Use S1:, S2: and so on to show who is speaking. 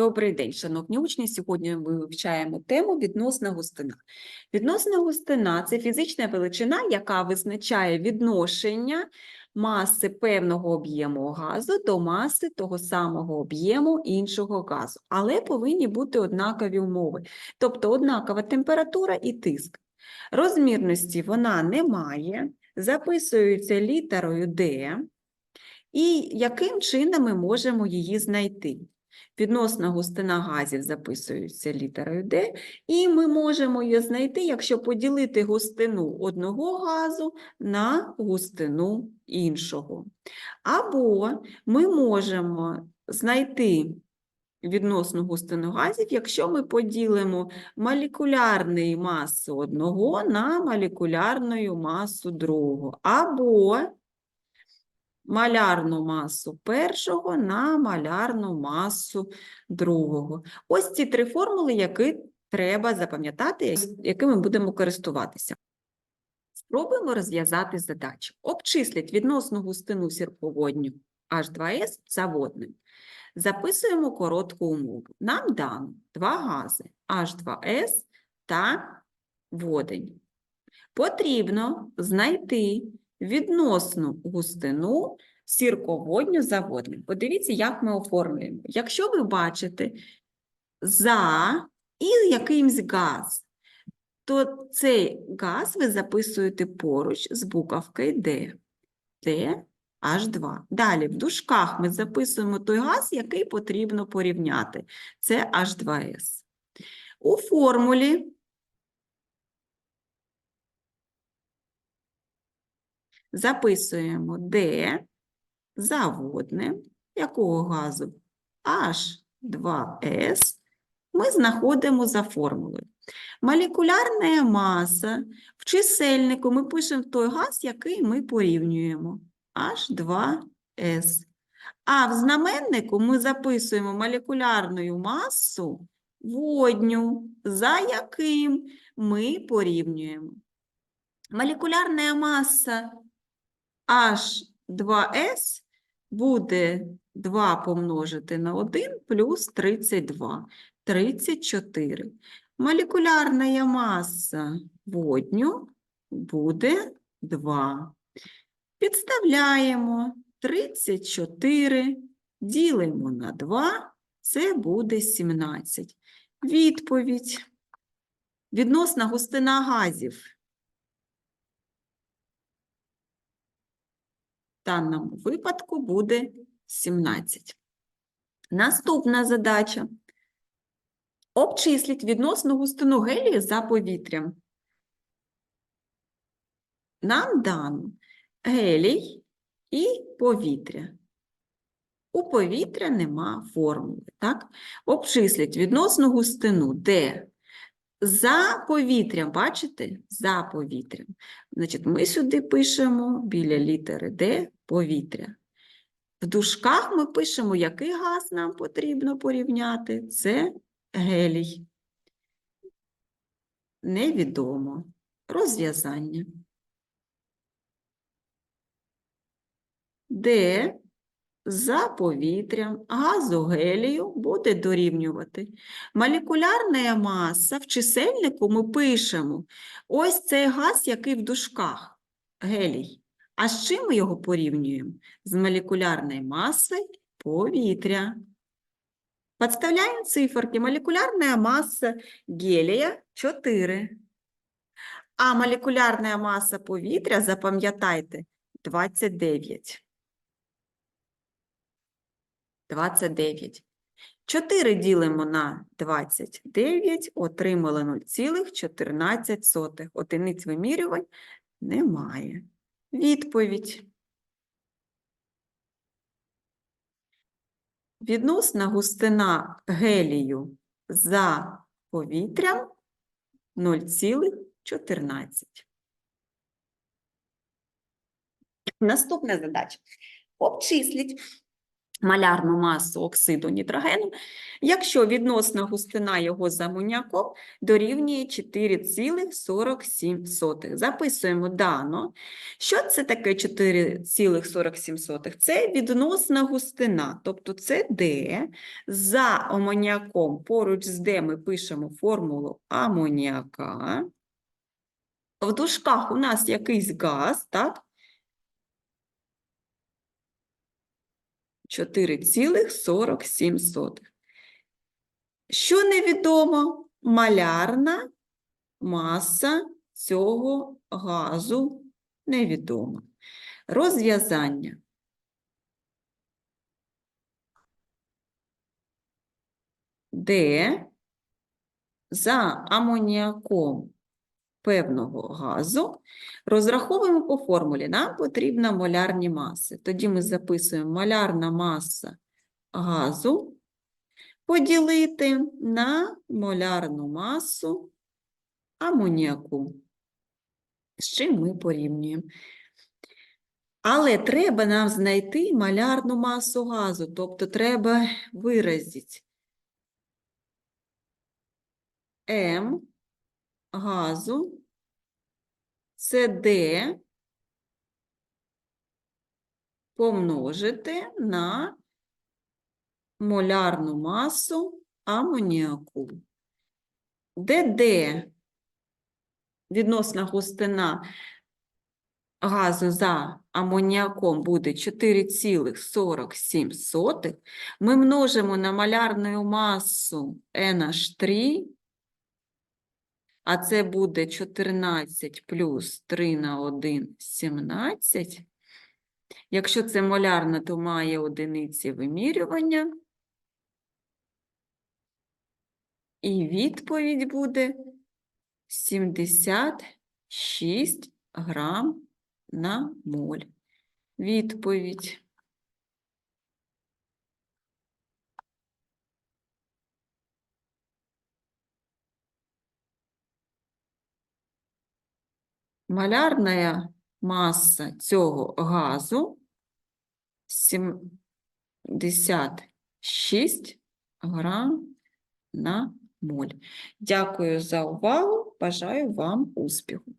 S1: Добрий день, шановні учні. Сьогодні ми вивчаємо тему відносна густина. Відносна густина це фізична величина, яка визначає відношення маси певного об'єму газу до маси того самого об'єму іншого газу. Але повинні бути однакові умови, тобто однакова температура і тиск. Розмірності вона не має, записується літерою D. І яким чином ми можемо її знайти? Відносна густина газів записується літерою D, і ми можемо її знайти, якщо поділити густину одного газу на густину іншого. Або ми можемо знайти відносну густину газів, якщо ми поділимо молекулярну масу одного на молекулярну масу другого. Або малярну масу першого на малярну масу другого. Ось ці три формули, які треба запам'ятати, якими будемо користуватися. Спробуємо розв'язати задачу. Обчисліть відносну густину сірководню H2S за водним. Записуємо коротку умову. Нам дано два гази H2S та водень. Потрібно знайти відносну густину сірководню за. Подивіться, як ми оформлюємо. Якщо ви бачите за і якийсь газ, то цей газ ви записуєте поруч з буковкою D. D H2. Далі в дужках ми записуємо той газ, який потрібно порівняти. Це H2S. У формулі записуємо D за водне, якого газу H2S, ми знаходимо за формулою. Молекулярна маса в чисельнику ми пишемо той газ, який ми порівнюємо H2S. А в знаменнику ми записуємо молекулярну масу водню, за яким ми порівнюємо. Молекулярна маса H2S буде 2 помножити на 1 плюс 32, 34. Молекулярна маса водню буде 2. Підставляємо 34, ділимо на 2, це буде 17. Відповідь. Відносна густина газів. Даному випадку буде 17. Наступна задача. Обчисліть відносну густину гелію за повітрям. Нам дано гелій і повітря. У повітря нема формули, так? Обчисліть відносну густину, де за повітрям, бачите? За повітрям. Значить, ми сюди пишемо біля літери Д повітря. В дужках ми пишемо, який газ нам потрібно порівняти. Це гелій. Невідомо. Розв'язання. Де за повітрям газу гелію буде дорівнювати. Молекулярна маса в чисельнику ми пишемо ось цей газ, який в дужках гелій. А з чим ми його порівнюємо? З молекулярною масою повітря. Подставляємо циферки. Молекулярна маса гелія 4. А молекулярна маса повітря, запам'ятайте, 29. 29. 4 ділимо на 29, отримали 0,14. Одиниць вимірювань немає. Відповідь. Відносна густина гелію за повітрям 0,14. Наступна задача. Обчисліть малярну масу оксиду нітрогену, якщо відносна густина його з амоняком дорівнює 4,47. Записуємо дано. Що це таке 4,47? Це відносна густина, тобто це D. За амоняком поруч з D ми пишемо формулу амоніака. В дужках у нас якийсь газ, так? 4,47. Що невідомо? Малярна маса цього газу невідома. Розв'язання. Де за амоніаком певного газу розраховуємо по формулі. Нам потрібна молярні маси. Тоді ми записуємо молярна маса газу поділити на молярну масу амоніаку, з чим ми порівнюємо. Але треба нам знайти малярну масу газу, тобто треба виразити М газу це D помножити на молярну масу амоніаку. D відносна густина газу за амоніаком буде 4,47, ми множимо на малярну масу NH3, а це буде 14 плюс 3 на 1 – 17. Якщо це молярна, то має одиниці вимірювання. І відповідь буде 76 грам на моль. Відповідь. Малярна маса цього газу 76 грам на моль. Дякую за увагу. Бажаю вам успіху.